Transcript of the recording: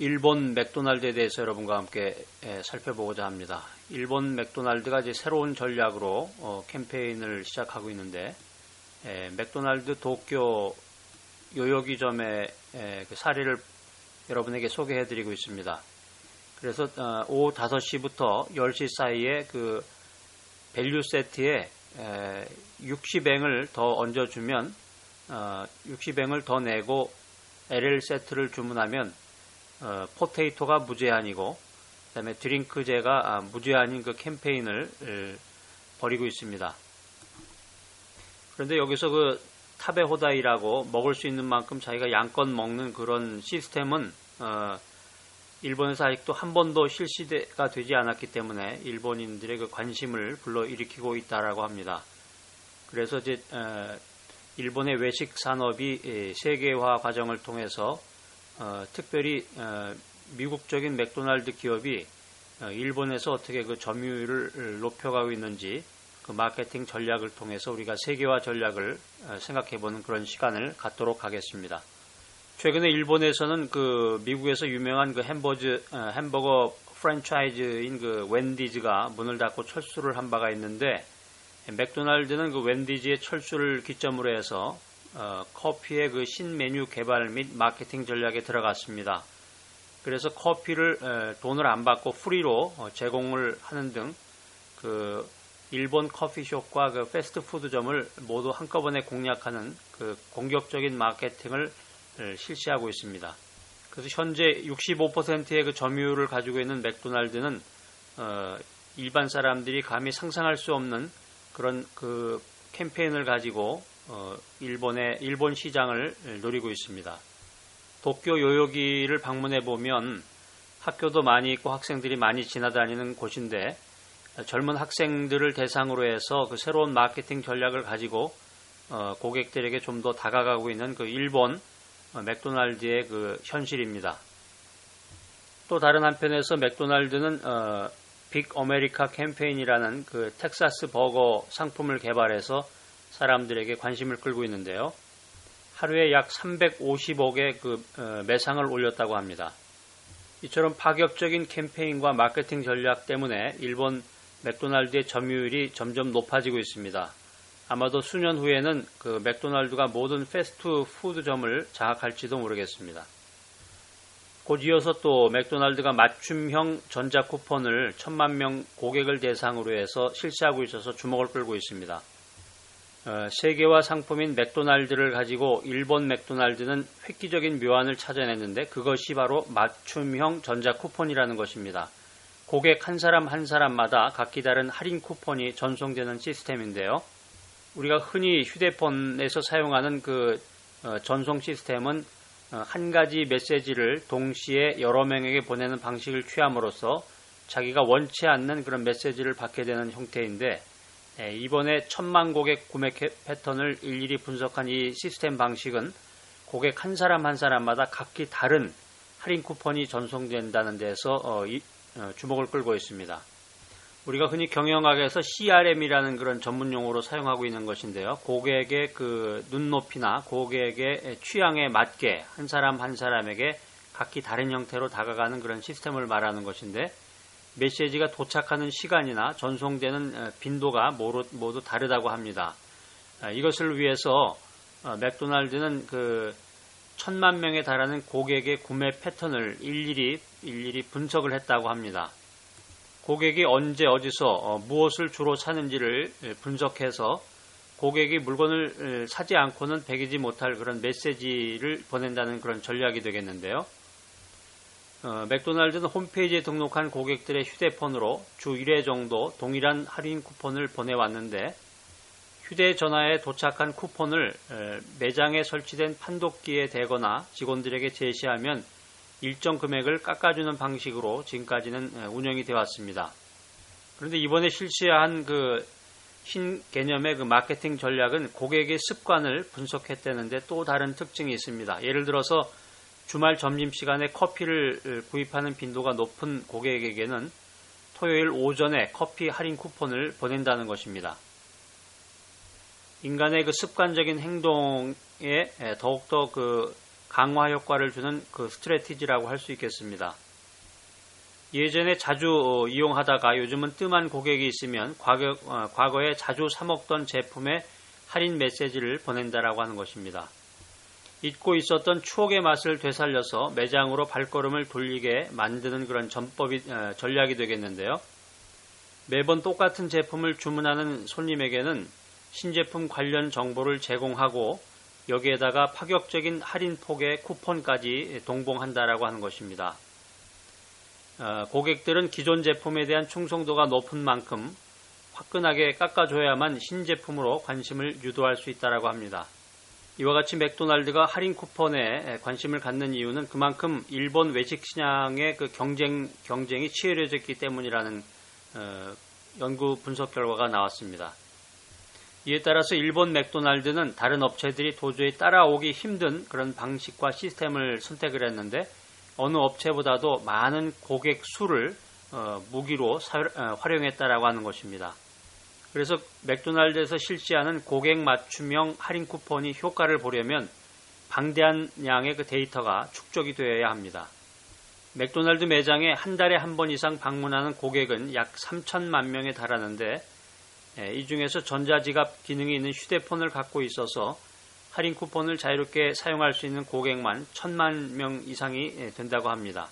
일본 맥도날드에 대해서 여러분과 함께 살펴보고자 합니다. 일본 맥도날드가 이제 새로운 전략으로 어, 캠페인을 시작하고 있는데 에, 맥도날드 도쿄 요요기점의 에, 그 사례를 여러분에게 소개해드리고 있습니다. 그래서 어, 오후 5시부터 10시 사이에 그 밸류 세트에 60앵을 더 얹어주면 어, 60앵을 더 내고 LL 세트를 주문하면 어, 포테이토가 무제한이고 그다음에 드링크제가 아, 무제한인 그 캠페인을 벌이고 있습니다. 그런데 여기서 그 타베 호다이라고 먹을 수 있는 만큼 자기가 양껏 먹는 그런 시스템은 어, 일본에서 아직도 한 번도 실시가 되지 않았기 때문에 일본인들의 그 관심을 불러일으키고 있다라고 합니다. 그래서 이제 어, 일본의 외식 산업이 세계화 과정을 통해서 어, 특별히 어, 미국적인 맥도날드 기업이 어, 일본에서 어떻게 그 점유율을 높여가고 있는지 그 마케팅 전략을 통해서 우리가 세계화 전략을 어, 생각해보는 그런 시간을 갖도록 하겠습니다. 최근에 일본에서는 그 미국에서 유명한 그 햄버즈, 어, 햄버거 프랜차이즈인 그 웬디즈가 문을 닫고 철수를 한 바가 있는데 맥도날드는 그 웬디지의 철수를 기점으로 해서 어, 커피의 그 신메뉴 개발 및 마케팅 전략에 들어갔습니다. 그래서 커피를 에, 돈을 안 받고 프리로 어, 제공을 하는 등 그 일본 커피숍과 그 패스트푸드점을 모두 한꺼번에 공략하는 그 공격적인 마케팅을 에, 실시하고 있습니다. 그래서 현재 65%의 그 점유율을 가지고 있는 맥도날드는 어, 일반 사람들이 감히 상상할 수 없는 그런 그 캠페인을 가지고 어, 일본의 일본 시장을 노리고 있습니다. 도쿄 요요기를 방문해 보면 학교도 많이 있고 학생들이 많이 지나다니는 곳인데 젊은 학생들을 대상으로 해서 그 새로운 마케팅 전략을 가지고 어, 고객들에게 좀 더 다가가고 있는 그 일본 어, 맥도날드의 그 현실입니다. 또 다른 한편에서 맥도날드는 어, 빅 어메리카 캠페인이라는 그 텍사스 버거 상품을 개발해서 사람들에게 관심을 끌고 있는데요. 하루에 약 350억의 그 어, 매상을 올렸다고 합니다. 이처럼 파격적인 캠페인과 마케팅 전략 때문에 일본 맥도날드의 점유율이 점점 높아지고 있습니다. 아마도 수년 후에는 그 맥도날드가 모든 패스트푸드점을 장악할지도 모르겠습니다. 곧 이어서 또 맥도날드가 맞춤형 전자 쿠폰을 천만 명 고객을 대상으로 해서 실시하고 있어서 주목을 끌고 있습니다. 어, 세계화 상품인 맥도날드를 가지고 일본 맥도날드는 획기적인 묘안을 찾아냈는데 그것이 바로 맞춤형 전자 쿠폰이라는 것입니다. 고객 한 사람 한 사람마다 각기 다른 할인 쿠폰이 전송되는 시스템인데요. 우리가 흔히 휴대폰에서 사용하는 그 어, 전송 시스템은 어, 한 가지 메시지를 동시에 여러 명에게 보내는 방식을 취함으로써 자기가 원치 않는 그런 메시지를 받게 되는 형태인데 예, 이번에 천만 고객 구매 패턴을 일일이 분석한 이 시스템 방식은 고객 한 사람 한 사람마다 각기 다른 할인 쿠폰이 전송된다는 데서 어, 어, 주목을 끌고 있습니다. 우리가 흔히 경영학에서 CRM이라는 그런 전문 용어로 사용하고 있는 것인데요. 고객의 그 눈높이나 고객의 취향에 맞게 한 사람 한 사람에게 각기 다른 형태로 다가가는 그런 시스템을 말하는 것인데 메시지가 도착하는 시간이나 전송되는 어, 빈도가 모두, 다르다고 합니다. 아, 이것을 위해서 어, 맥도날드는 그 천만 명에 달하는 고객의 구매 패턴을 일일이 일일이 분석을 했다고 합니다. 고객이 언제 어디서 어, 무엇을 주로 사는지를 분석해서 고객이 물건을 사지 않고는 배기지 못할 그런 메시지를 보낸다는 그런 전략이 되겠는데요. 어, 맥도날드는 홈페이지에 등록한 고객들의 휴대폰으로 주 1회 정도 동일한 할인 쿠폰을 보내왔는데 휴대전화에 도착한 쿠폰을 매장에 설치된 판독기에 대거나 직원들에게 제시하면 일정 금액을 깎아주는 방식으로 지금까지는 운영이 되어 왔습니다. 그런데 이번에 실시한 그 신 개념의 그 마케팅 전략은 고객의 습관을 분석했다는데 또 다른 특징이 있습니다. 예를 들어서 주말 점심 시간에 커피를 구입하는 빈도가 높은 고객에게는 토요일 오전에 커피 할인 쿠폰을 보낸다는 것입니다. 인간의 그 습관적인 행동에 더욱더 그 강화 효과를 주는 그 스트레티지라고 할 수 있겠습니다. 예전에 자주 어, 이용하다가 요즘은 뜸한 고객이 있으면 과거, 어, 과거에 자주 사먹던 제품에 할인 메시지를 보낸다라고 하는 것입니다. 잊고 있었던 추억의 맛을 되살려서 매장으로 발걸음을 돌리게 만드는 그런 전법이, 어, 전략이 되겠는데요. 매번 똑같은 제품을 주문하는 손님에게는 신제품 관련 정보를 제공하고 여기에다가 파격적인 할인 폭의 쿠폰까지 동봉한다라고 하는 것입니다. 어, 고객들은 기존 제품에 대한 충성도가 높은 만큼 화끈하게 깎아줘야만 신제품으로 관심을 유도할 수 있다라고 합니다. 이와 같이 맥도날드가 할인 쿠폰에 관심을 갖는 이유는 그만큼 일본 외식 시장의 그 경쟁 경쟁이 치열해졌기 때문이라는 어, 연구 분석 결과가 나왔습니다. 이에 따라서 일본 맥도날드는 다른 업체들이 도저히 따라오기 힘든 그런 방식과 시스템을 선택을 했는데 어느 업체보다도 많은 고객 수를 어, 무기로 사, 어, 활용했다라고 하는 것입니다. 그래서 맥도날드에서 실시하는 고객 맞춤형 할인 쿠폰이 효과를 보려면 방대한 양의 그 데이터가 축적이 되어야 합니다. 맥도날드 매장에 한 달에 한 번 이상 방문하는 고객은 약 3천만 명에 달하는데 예, 이 중에서 전자지갑 기능이 있는 휴대폰을 갖고 있어서 할인 쿠폰을 자유롭게 사용할 수 있는 고객만 천만 명 이상이 예, 된다고 합니다.